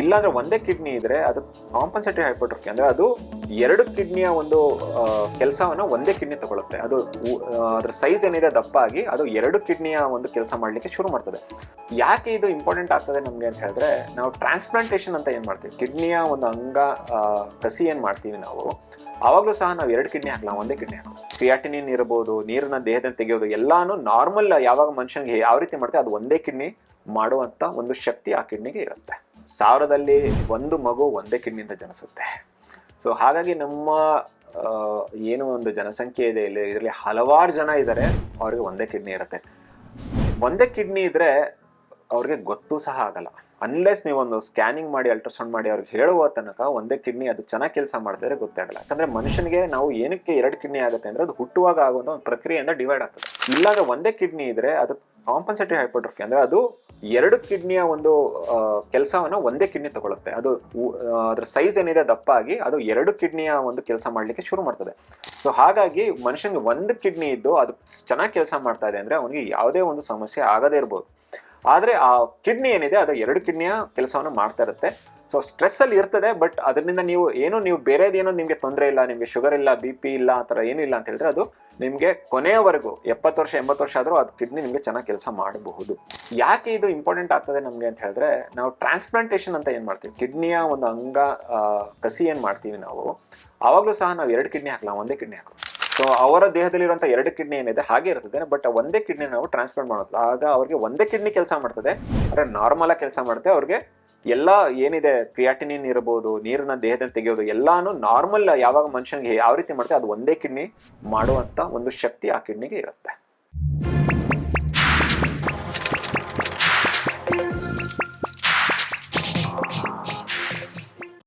ಇಲ್ಲಾಂದ್ರೆ ಒಂದೇ ಕಿಡ್ನಿ ಇದ್ರೆ ಅದು ಕಾಂಪನ್ಸೇಟಿವ್ ಹೈಪರ್ಟ್ರೋಫಿ ಅಂದ್ರೆ ಅದು ಎರಡು ಕಿಡ್ನಿಯ ಒಂದು ಕೆಲಸವನ್ನು ಒಂದೇ ಕಿಡ್ನಿ ತಗೊಳುತ್ತೆ. ಅದು ಅದ್ರ ಸೈಜ್ ಏನಿದೆ ದಪ್ಪ ಆಗಿ ಅದು ಎರಡು ಕಿಡ್ನಿಯ ಒಂದು ಕೆಲಸ ಮಾಡ್ಲಿಕ್ಕೆ ಶುರು ಮಾಡ್ತದೆ. ಯಾಕೆ ಇದು ಇಂಪಾರ್ಟೆಂಟ್ ಆಗ್ತದೆ ನಮಗೆ ಅಂತ ಹೇಳಿದ್ರೆ, ನಾವು ಟ್ರಾನ್ಸ್ಪ್ಲಾಂಟೇಶನ್ ಅಂತ ಏನು ಮಾಡ್ತೀವಿ? ಕಿಡ್ನಿಯ ಒಂದು ಅಂಗ ಕಸಿ ಏನು ಮಾಡ್ತೀವಿ ನಾವು? ಆವಾಗಲೂ ಸಹ ನಾವು ಎರಡು ಕಿಡ್ನಿ ಹಾಕಲ್ಲ ಒಂದೇ ಕಿಡ್ನಿ ಹಾಕಲ್ಲ ಕ್ರಿಯಾಟಿನಿನ್ ಇರ್ಬೋದು, ನೀರನ್ನ ದೇಹದಿಂದ ತೆಗೆಯೋದು, ಎಲ್ಲಾನು ನಾರ್ಮಲ್ ಯಾವಾಗ ಮನುಷ್ಯನಿಗೆ ಯಾವ ರೀತಿ ಮಾಡ್ತೀವಿ ಅದು ಒಂದೇ ಕಿಡ್ನಿ ಮಾಡುವಂತ ಒಂದು ಶಕ್ತಿ ಆ ಕಿಡ್ನಿಗೆ ಇರುತ್ತೆ. ಸಾವಿರದಲ್ಲಿ ಒಂದು ಮಗು ಒಂದೇ ಕಿಡ್ನಿಯಿಂದ ಜನಿಸುತ್ತೆ. ಸೊ ಹಾಗಾಗಿ ನಮ್ಮ ಏನು ಒಂದು ಜನಸಂಖ್ಯೆ ಇದೆ, ಇಲ್ಲಿ ಇದರಲ್ಲಿ ಹಲವಾರು ಜನ ಇದ್ದಾರೆ, ಅವ್ರಿಗೆ ಒಂದೇ ಕಿಡ್ನಿ ಇರುತ್ತೆ. ಒಂದೇ ಕಿಡ್ನಿ ಇದ್ರೆ ಅವ್ರಿಗೆ ಗೊತ್ತೂ ಸಹ ಆಗಲ್ಲ. ಅನ್ಲೆಸ್ ನೀವೊಂದು ಸ್ಕ್ಯಾನಿಂಗ್ ಮಾಡಿ ಅಲ್ಟ್ರಾಸೌಂಡ್ ಮಾಡಿ ಅವ್ರಿಗೆ ಹೇಳುವ ತನಕ ಒಂದೇ ಕಿಡ್ನಿ, ಅದು ಚೆನ್ನಾಗಿ ಕೆಲಸ ಮಾಡ್ತಿದ್ರೆ ಗೊತ್ತಾಗಲ್ಲ ಯಾಕಂದ್ರೆ ಮನುಷ್ಯನಿಗೆ ನಾವು ಏನಕ್ಕೆ ಎರಡು ಕಿಡ್ನಿ ಆಗುತ್ತೆ ಅಂದ್ರೆ ಅದು ಹುಟ್ಟುವಾಗ ಆಗುವಂತ ಒಂದು ಪ್ರಕ್ರಿಯೆಯಿಂದ ಡಿವೈಡ್ ಆಗ್ತದೆ. ಇಲ್ಲಾಗ ಒಂದೇ ಕಿಡ್ನಿ ಇದ್ರೆ ಅದು ಕಾಂಪನ್ಸೇಟಿವ್ ಹೈಪರ್ಟ್ರೋಫಿ ಅಂದ್ರೆ ಅದು ಎರಡು ಕಿಡ್ನಿಯ ಒಂದು ಕೆಲಸವನ್ನು ಒಂದೇ ಕಿಡ್ನಿ ತಗೊಳುತ್ತೆ. ಅದು ಅದರ ಅದ್ರ ಸೈಜ್ ಏನಿದೆ ದಪ್ಪ ಆಗಿ ಅದು ಎರಡು ಕಿಡ್ನಿಯ ಒಂದು ಕೆಲಸ ಮಾಡಲಿಕ್ಕೆ ಶುರು ಮಾಡ್ತದೆ. ಸೊ ಹಾಗಾಗಿ ಮನುಷ್ಯನಿಗೆ ಒಂದು ಕಿಡ್ನಿ ಇದ್ದು ಅದು ಚೆನ್ನಾಗಿ ಕೆಲಸ ಮಾಡ್ತಾ ಇದೆ ಅಂದ್ರೆ ಅವನಿಗೆ ಯಾವುದೇ ಒಂದು ಸಮಸ್ಯೆ ಆಗದೇ ಇರ್ಬೋದು. ಆದ್ರೆ ಆ ಕಿಡ್ನಿ ಏನಿದೆ ಅದು ಎರಡು ಕಿಡ್ನಿಯ ಕೆಲಸವನ್ನು ಮಾಡ್ತಾ ಇರುತ್ತೆ. ಸೊ ಸ್ಟ್ರೆಸ್ ಅಲ್ಲಿ ಇರ್ತದೆ ಬಟ್ ಅದರಿಂದ ನೀವು ಏನು, ನೀವು ಬೇರೆದೇನೋ ನಿಮಗೆ ತೊಂದರೆ ಇಲ್ಲ, ನಿಮಗೆ ಶುಗರ್ ಇಲ್ಲ ಬಿ ಪಿ ಇಲ್ಲ, ಆ ಥರ ಏನಿಲ್ಲ ಅಂತ ಹೇಳಿದ್ರೆ ಅದು ನಿಮಗೆ ಕೊನೆಯವರೆಗೂ, ಎಪ್ಪತ್ತು ವರ್ಷ, ಎಂಬತ್ತು ವರ್ಷ ಆದರೂ ಅದು ಕಿಡ್ನಿ ನಿಮಗೆ ಚೆನ್ನಾಗಿ ಕೆಲಸ ಮಾಡಬಹುದು. ಯಾಕೆ ಇದು ಇಂಪಾರ್ಟೆಂಟ್ ಆಗ್ತದೆ ನಮಗೆ ಅಂತ ಹೇಳಿದ್ರೆ, ನಾವು ಟ್ರಾನ್ಸ್ಪ್ಲಾಂಟೇಷನ್ ಅಂತ ಏನು ಮಾಡ್ತೀವಿ? ಕಿಡ್ನಿಯ ಒಂದು ಅಂಗ ಕಸಿ ಏನು ಮಾಡ್ತೀವಿ ನಾವು? ಆವಾಗಲೂ ಸಹ ನಾವು ಎರಡು ಕಿಡ್ನಿ ಹಾಕಲ್ಲ ಒಂದೇ ಕಿಡ್ನಿ ಹಾಕಲ್ಲ ಸೊ ಅವರ ದೇಹದಲ್ಲಿರುವಂಥ ಎರಡು ಕಿಡ್ನಿ ಏನಿದೆ, ಹಾಗೆ ಇರ್ತದೆ ಬಟ್ ಒಂದೇ ಕಿಡ್ನಿ ನಾವು ಟ್ರಾನ್ಸ್ಪ್ಲಾಂಟ್ ಮಾಡೋದು ಆಗ ಅವ್ರಿಗೆ ಒಂದೇ ಕಿಡ್ನಿ ಕೆಲಸ ಮಾಡ್ತದೆ, ಅಂದರೆ ನಾರ್ಮಲ್ ಆಗಿ ಕೆಲಸ ಮಾಡುತ್ತೆ ಅವ್ರಿಗೆ ಎಲ್ಲ ಏನಿದೆ ಕ್ರಿಯಾಟಿನಿನ್ ಇರ್ಬೋದು, ನೀರನ್ನ ದೇಹದಲ್ಲಿ ತೆಗೆಯೋದು, ಎಲ್ಲಾನು ನಾರ್ಮಲ್ ಯಾವಾಗ ಮನುಷ್ಯನಿಗೆ ಯಾವ ರೀತಿ ಮಾಡ್ತಾರೆ ಅದು ಒಂದೇ ಕಿಡ್ನಿ ಮಾಡುವಂತ ಒಂದು ಶಕ್ತಿ ಆ ಕಿಡ್ನಿಗೆ ಇರುತ್ತೆ.